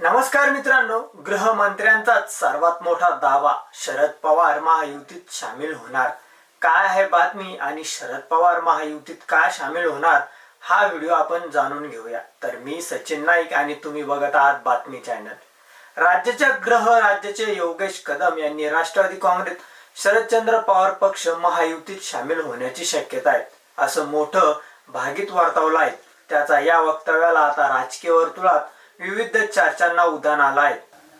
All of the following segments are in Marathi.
नमस्कार मित्रांनो गृहमंत्र्यांचाच सर्वात मोठा दावा शरद पवार महायुतीत सामील होणार. काय आहे बातमी आणि शरद पवार महायुतीत काय सामील होणार हा व्हिडिओ आपण जाणून घेऊया. तर मी सचिन नाईक आणि तुम्ही बघत आहात बातमी चॅनल. राज्याच्या गृह राज्याचे योगेश कदम यांनी राष्ट्रवादी काँग्रेस शरदचंद्र पवार पक्ष महायुतीत सामील होण्याची शक्यता आहे. असं मोठं भागीत वर्तवलं आहे. त्याचा या वक्तव्याला आता राजकीय वर्तुळात विविध चर्चांना उधाण आलं आहे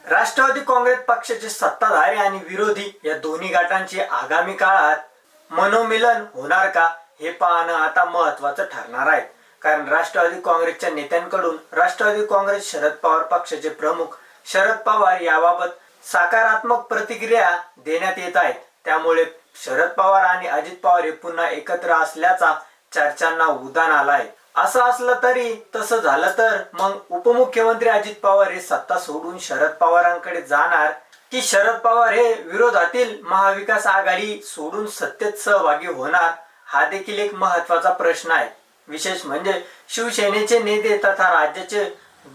राष्ट्रवादी काँग्रेस पक्षाचे सत्ताधारी आणि विरोधी या दोन्ही गटांची आगामी काळात मनोमिलन होणार का हे पाहणं आता महत्वाचं ठरणार आहे. कारण राष्ट्रवादी काँग्रेसच्या नेत्यांकडून राष्ट्रवादी काँग्रेस शरद पवार पक्षाचे प्रमुख शरद पवार याबाबत सकारात्मक प्रतिक्रिया देण्यात येत आहेत. त्यामुळे शरद पवार आणि अजित पवार हे पुन्हा एकत्र असल्याचा चर्चांना उदान आला आहे असं असलं तरी तसं झालं तर मग उपमुख्यमंत्री अजित पवार हे सत्ता सोडून शरद पवारांकडे जाणार? की शरद पवार हे विरोधातील महाविकास आघाडी सोडून सत्तेत सहभागी होणार? हा देखील एक महत्त्वाचा प्रश्न आहे. विशेष म्हणजे शिवसेनेचे नेते तथा राज्याचे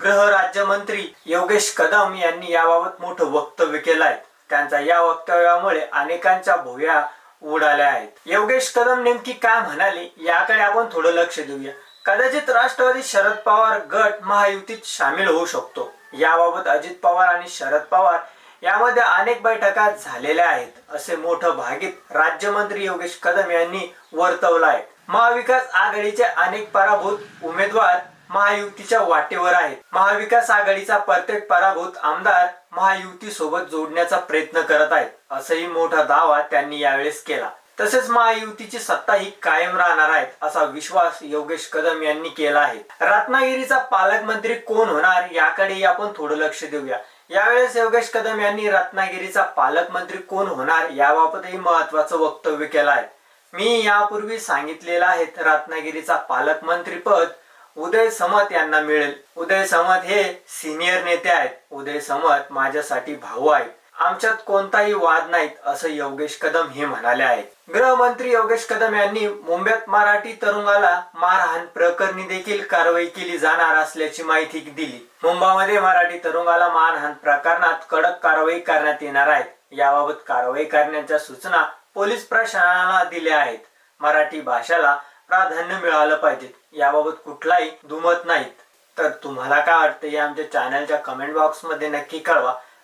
गृह राज्यमंत्री योगेश कदम यांनी याबाबत मोठं वक्तव्य केलं आहे. त्यांचा या वक्तव्यामुळे अनेकांच्या भुव्या उडाल्या आहेत. योगेश कदम नेमकी काय म्हणाले? याकडे आपण थोडं लक्ष देऊया. कदाचित राष्ट्रवादी शरद पवार गट महायुतीत सामील होऊ शकतो. याबाबत अजित पवार आणि शरद पवार यामध्ये अनेक बैठका झालेल्या आहेत असे मोठं भागीत राज्यमंत्री योगेश कदम यांनी वर्तवलं आहे महाविकास आघाडीचे अनेक पराभूत उमेदवार महायुतीच्या वाटेवर आहेत. महाविकास आघाडीचा प्रत्येक पराभूत आमदार महायुती सोबत जोडण्याचा प्रयत्न करत आहेत असंही मोठा दावा त्यांनी यावेळेस केला. तसेच महायुतीची सत्ता ही कायम राहणार आहे असा विश्वास योगेश कदम यांनी केला आहे. रत्नागिरीचा पालकमंत्री कोण होणार याकडे आपण थोडं लक्ष देऊया. यावेळेस योगेश कदम यांनी रत्नागिरीचा पालकमंत्री कोण होणार याबाबतही महत्वाचं वक्तव्य केलं आहे. मी यापूर्वी सांगितलेलं आहे रत्नागिरीचा पालकमंत्री पद उदय समत यांना मिळेल. उदय समत हे सिनियर नेते आहेत. उदय समत माझ्यासाठी भाऊ आहेत. आमच्यात कोणताही वाद नाहीत असं योगेश कदम हे म्हणाले आहेत. गृहमंत्री योगेश कदम यांनी मुंबईत मराठी तरुणाला मारहाण प्रकरणी देखील कारवाई केली जाणार असल्याची माहिती दिली. मुंबईमध्ये मराठी तरुणाला मारहाण प्रकरणात कडक कारवाई करण्यात येणार आहे. याबाबत कारवाई करण्याच्या सूचना पोलीस प्रशासनाला दिल्या आहेत. मराठी भाषेला प्राधान्य मिळालं पाहिजे. याबाबत कुठलाही दुमत नाहीत. तर तुम्हाला काय वाटतं हे आमच्या चॅनलच्या कमेंट बॉक्समध्ये नक्की कळवा.